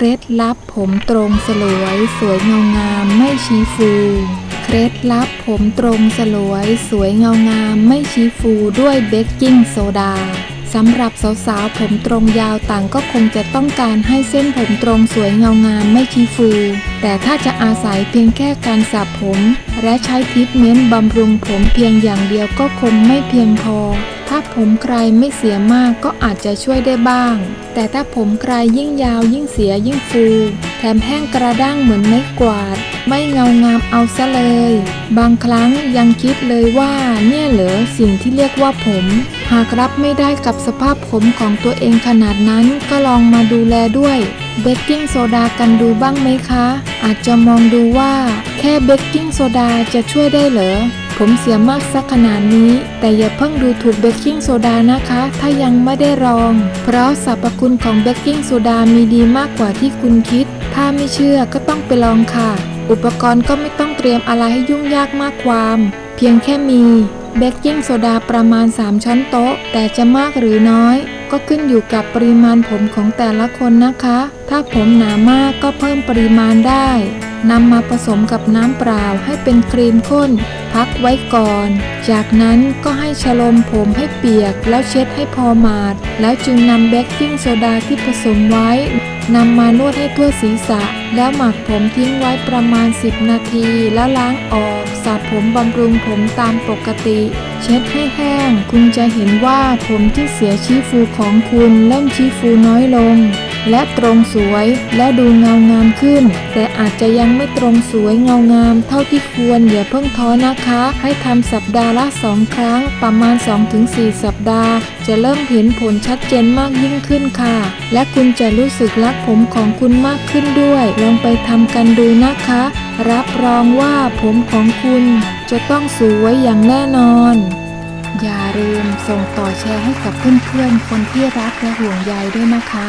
เคล็ดลับผมตรงสลวย สวยเงางามไม่ชี้ฟูเคล็ดลับผมตรงสลวย สวยเงางามไม่ชี้ฟูด้วยเบกกิ้งโซดาสำหรับสาวๆผมตรงยาวต่างก็คงจะต้องการให้เส้นผมตรงสวยเงางามไม่ชี้ฟู แต่ถ้าจะอาศัยเพียงแค่การสระผม และใช้ทรีทเมนต์บำรุงผมเพียงอย่างเดียวก็คงไม่เพียงพอ ถ้าผมใครไม่เสียมากก็อาจจะช่วยได้บ้าง แต่ถ้าผมใครยิ่งยาวยิ่งเสียยิ่งฟู แถมแห้งกระด้างเหมือนไม้กวาด ไม่เงางามเอาซะเลย บางครั้งยังคิดเลยว่าเนี่ยเหรอสิ่งที่เรียกว่าผม หากรับไม่ได้กับสภาพผมของตัวเองขนาดนั้นก็ลองมาดูแลด้วยเบกกิ้งโซดากันดูบ้างไหมคะ อาจจะมองดูว่า แค่เบกกิ้งโซดาจะช่วยได้เหรอ ผมเสียมากสักขนาดนี้ แต่อย่าเพิ่งดูถูกเบกกิ้งโซดานะคะ ถ้ายังไม่ได้ลอง เพราะสรรพคุณของเบกกิ้งโซดามีดีมากกว่าที่คุณคิด ถ้าไม่เชื่อก็ต้องไปลองค่ะ อุปกรณ์ก็ไม่ต้องเตรียมอะไรให้ยุ่งยากมากความ เพียงแค่มีเบกกิ้งโซดาประมาณ 3 ช้อนโต๊ะ แต่จะมากหรือน้อย ก็ขึ้นอยู่กับปริมาณผมของแต่ละคนนะคะ ถ้าผมหนามากก็เพิ่มปริมาณได้ นำมาผสมกับน้ำเปล่าให้เป็นครีมข้น พักไว้ก่อน จากนั้นก็ให้ชโลมผมให้เปียก แล้วเช็ดให้พอหมาด แล้วจึงนำเบกกิ้งโซดาที่ผสมไว้นำมานวดให้ทั่วศีรษะ แล้วหมักผมทิ้งไว้ประมาณ 10 นาที แล้วล้างออกสระผมบำรุงผมตามปกติ เช็ดให้แห้ง คุณจะเห็นว่าผมที่เสียชี้ฟูของคุณเริ่มชี้ฟูน้อยลง และตรงสวยและดูเงางามขึ้น แต่อาจจะยังไม่ตรงสวยเงางาม เท่าที่ควรอย่าเพิ่งท้อนะคะ ให้ทำสัปดาห์ละ 2 ครั้ง ประมาณ 2-4 สัปดาห์ จะเริ่มเห็นผลชัดเจนมากยิ่งขึ้นค่ะ และคุณจะรู้สึกรักผมของคุณมากขึ้นด้วย ลองไปทำกันดูนะคะ รับรองว่าผมของคุณจะต้องสวยอย่างแน่นอนอย่าลืมส่งต่อแชร์ให้กับเพื่อนๆ คนที่รักและห่วงใยด้วยนะคะ